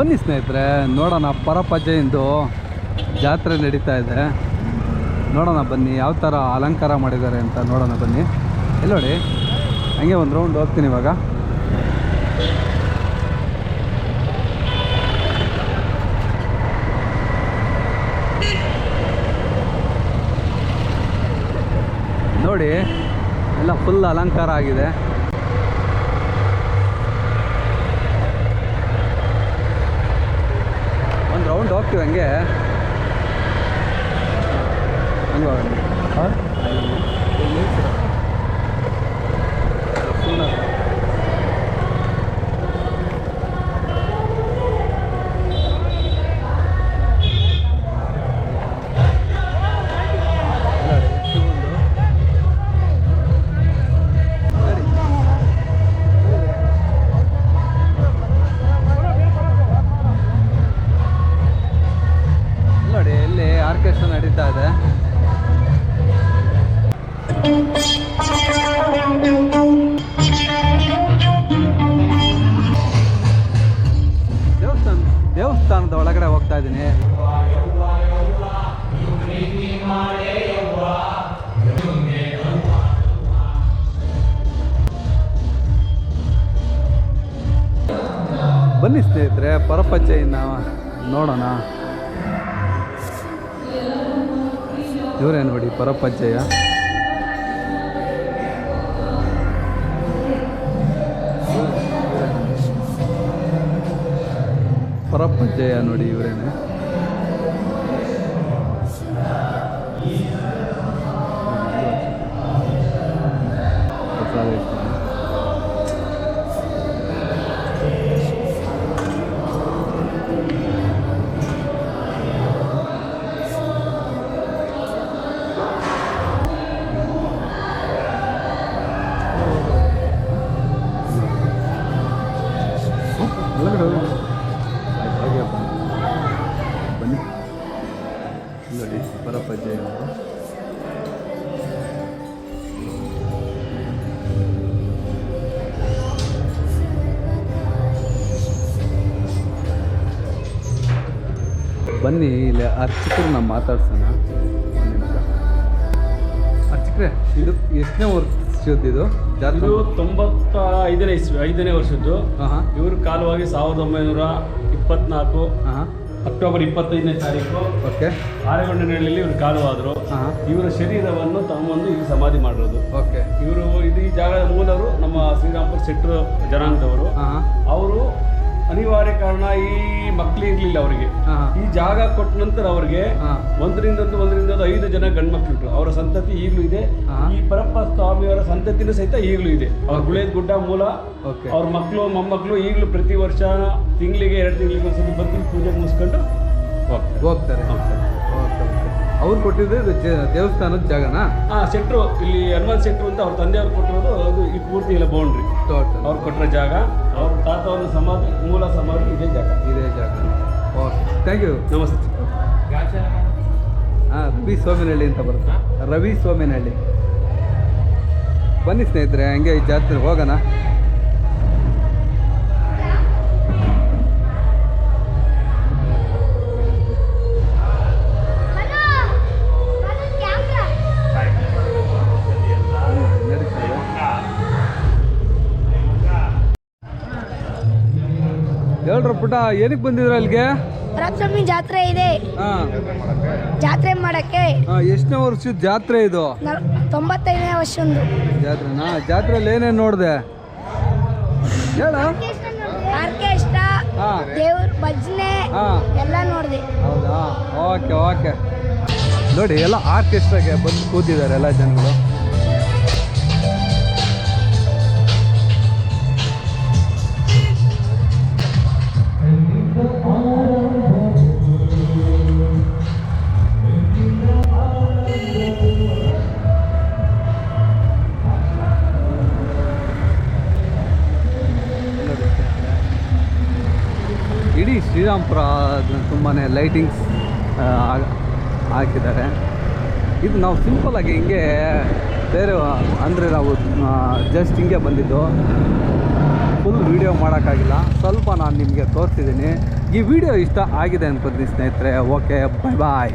ಬನ್ನಿ ಸ್ನೇಹಿತರೆ, ನೋಡೋಣ ಪರಪಜೆಯಿಂದು ಜಾತ್ರೆ ನಡೀತಾ ಇದೆ. ನೋಡೋಣ ಬನ್ನಿ, ಯಾವ ಥರ ಅಲಂಕಾರ ಮಾಡಿದ್ದಾರೆ ಅಂತ ನೋಡೋಣ ಬನ್ನಿ. ಇಲ್ಲಿ ನೋಡಿ, ಹಂಗೆ ಒಂದು ರೌಂಡ್ ಹೋಗ್ತೀನಿ ಇವಾಗ. ನೋಡಿ, ಎಲ್ಲ ಫುಲ್ ಅಲಂಕಾರ ಆಗಿದೆ. ಒಂದು ರೌಂಡ್ ಹೋಗ್ತೀವಿ ಹಂಗೆ ಹಂಗೆ ದೇವಸ್ಥಾನದ ಒಳಗಡೆ ಹೋಗ್ತಾ ಇದ್ದೀನಿ. ಬನ್ನಿ ಸ್ನೇಹಿತರೆ ಪರಪಚ್ಚೆಯಿಂದ ನೋಡೋಣ. ಇವರೇನು ನೋಡಿ ಪರಪಜ್ಜಯ್ಯ ಪರಪಜ್ಜಯ್ಯ ನೋಡಿ ಇವರೇನೆ ಪ್ರಸಾದ ಇಟ್ಕೊಂಡು. ಒಳಗಡೆ ಅಂತ. ಬನ್ನಿ ಇಲ್ಲಿ ಅರ್ಚಕರನ್ನ ಮಾತಾಡ್ಸೋಣ. ಒಂದು ನಿಮಿಷ ಅರ್ಚಕ್ರೆ ಇದು ಎಷ್ಟನೇ ವರ್ಷದ್ದು ಇದು? ಜಾತ್ರೆ? ಇದು ತೊಂಬತ್ತ ಐದನೇ ಇಸ್ವಿ ಐದನೇ ವರ್ಷದ್ದು. ಇವರು ಕಾಲವಾಗಿ ಸಾವಿರದ ಒಂಬೈನೂರ ಇಪ್ಪತ್ನಾಲ್ಕು. ಅಕ್ಟೋಬರ್ ಇಪ್ಪತ್ತೈದನೇ ತಾರೀಕು. ಓಕೆ. ಆರೆಗೊಂಡನಹಳ್ಳಿಯಲ್ಲಿ ಇವರು ಕಾಲವಾದರು. ಇವರ ಶರೀರವನ್ನು ತಮ್ಮೊಂದು ಇಲ್ಲಿ ಸಮಾಧಿ ಮಾಡಿರೋದು. ಓಕೆ. ಇವರು ಇದು ಈ ಜಾಗದ ಮೂಲರು ನಮ್ಮ ಶ್ರೀರಾಮ್ಪುರ್ ಶೆಟ್ಟರು ಜನಾಂಗದವರು. ಅವರು ಅನಿವಾರ್ಯ ಕಾರಣ ಈ ಮಕ್ಳು ಇರಲಿಲ್ಲ ಅವರಿಗೆ. ಈ ಜಾಗ ಕೊಟ್ಟ ನಂತರ ಅವರಿಗೆ ಒಂದರಿಂದ ಒಂದು ಒಂದರಿಂದ ಒಂದು ಐದು ಜನ ಗಂಡು ಮಕ್ಕಳು ಅವರ ಸಂತತಿ ಈಗಲೂ ಇದೆ. ಈ ಪರಪ್ಪ ಸ್ವಾಮಿಯವರ ಸಂತತಿನೂ ಸಹಿತ ಈಗಲೂ ಇದೆ. ಅವ್ರ ಗುಳೇದ ಗುಡ್ಡ ಮೂಲ ಅವ್ರ ಮಕ್ಕಳು ಮೊಮ್ಮಕ್ಕಳು ಈಗಲೂ ಪ್ರತಿ ವರ್ಷ ತಿಂಗಳಿಗೆ ಎರಡು ತಿಂಗಳಿಗೆ ಒಂದ್ಸತಿ ಬಂದು ಪೂಜೆ ಮುಗಿಸ್ಕೊಂಡು ಹೋಗ್ತಾರೆ. ಹೋಗ್ತಾರೆ. ಅವ್ರು ಕೊಟ್ಟಿದ್ದು ಇದು ಜ- ದೇವಸ್ಥಾನದ ಜಾಗನಾ? ಆ ಸೆಟ್ರು ಇಲ್ಲಿ ಹನುಮಾನ್ ಸೆಟ್ರು ಅಂತ ಅವ್ರ ತಂದೆಯವ್ರು ಕೊಟ್ಟಿರೋದು ಅದು ಈ ಪೂರ್ತಿ ಇಲ್ಲ ಬೌಂಡ್ರಿ ಅವ್ರು ಕೊಟ್ಟಿರೋ ಜಾಗ ಅವ್ರ ತಾತವ್ರ ಸಮಾಧಿ ಮೂಲ ಸಮಾಧಿ ಇದೇ ಜಾಗ. ಇದೇ ಜಾಗ. ಓಕೆ ಥ್ಯಾಂಕ್ ಯು ನಮಸ್ತೆ. ಹಾಂ ರವಿ ಸೋಮೇನಹಳ್ಳಿ ಅಂತ ಬರುತ್ತೆ. ರವಿ ಸೋಮೇನಹಳ್ಳಿ. ಬನ್ನಿ ಸ್ನೇಹಿತರೆ ಹಂಗೆ ಈ ಜಾತ್ರೆ ಹೋಗೋಣ. ಹೇಳ್ರ ಪುಟ ಏನಕ್ಕೆ ಬಂದಿದ್ರ ಅಲ್ಲಿಗೆ? ರಾಮಸ್ವಾಮಿ ಜಾತ್ರೆ ಇದೆ. ಹಾಂ. ಜಾತ್ರೆ ಮಾಡಕ್ಕೆ ಎಷ್ಟನೇ ವರ್ಷದ ಜಾತ್ರೆ ಇದು? ತೊಂಬತ್ತೈದನೇ ತೊಂಬತ್ತೈದನೇ ಒಂದು ಜಾತ್ರೆನಾ? ಜಾತ್ರೆಯಲ್ಲಿ ಏನೇನು ನೋಡಿದೆ? ಹೇಳ. ಆರ್ಕೆಸ್ಟ್ರಾ ಹಾಂ. ದೇವ್ರ ಭಜನೆ ಹಾಂ. ಎಲ್ಲ ನೋಡಿದೆ. ಹೌದಾ? Okay okay. ನೋಡಿ ಎಲ್ಲ ಆರ್ಕೆಸ್ಟ್ರಾಗೆ ಬಂದು ಕೂತಿದ್ದಾರೆ ಎಲ್ಲ ಜನಗಳು. ಶ್ರೀರಾಮ್ಪುರ ತುಂಬಾ ಲೈಟಿಂಗ್ಸ್ ಹಾಕಿದ್ದಾರೆ. ಇದು ನಾವು ಸಿಂಪಲಾಗಿ ಹಿಂಗೆ ಬೇರೆ, ಅಂದರೆ ನಾವು ಜಸ್ಟ್ ಹಿಂಗೆ ಬಂದಿದ್ದು. ಫುಲ್ ವೀಡಿಯೋ ಮಾಡೋಕ್ಕಾಗಿಲ್ಲ. ಸ್ವಲ್ಪ ನಾನು ನಿಮಗೆ ತೋರಿಸಿದ್ದೀನಿ ಈ ವಿಡಿಯೋ ಇಷ್ಟ ಆಗಿದೆ ಅನ್ಕೋತೀನಿ ಸ್ನೇಹಿತರೆ. ಓಕೆ ಬಾಯ್ ಬಾಯ್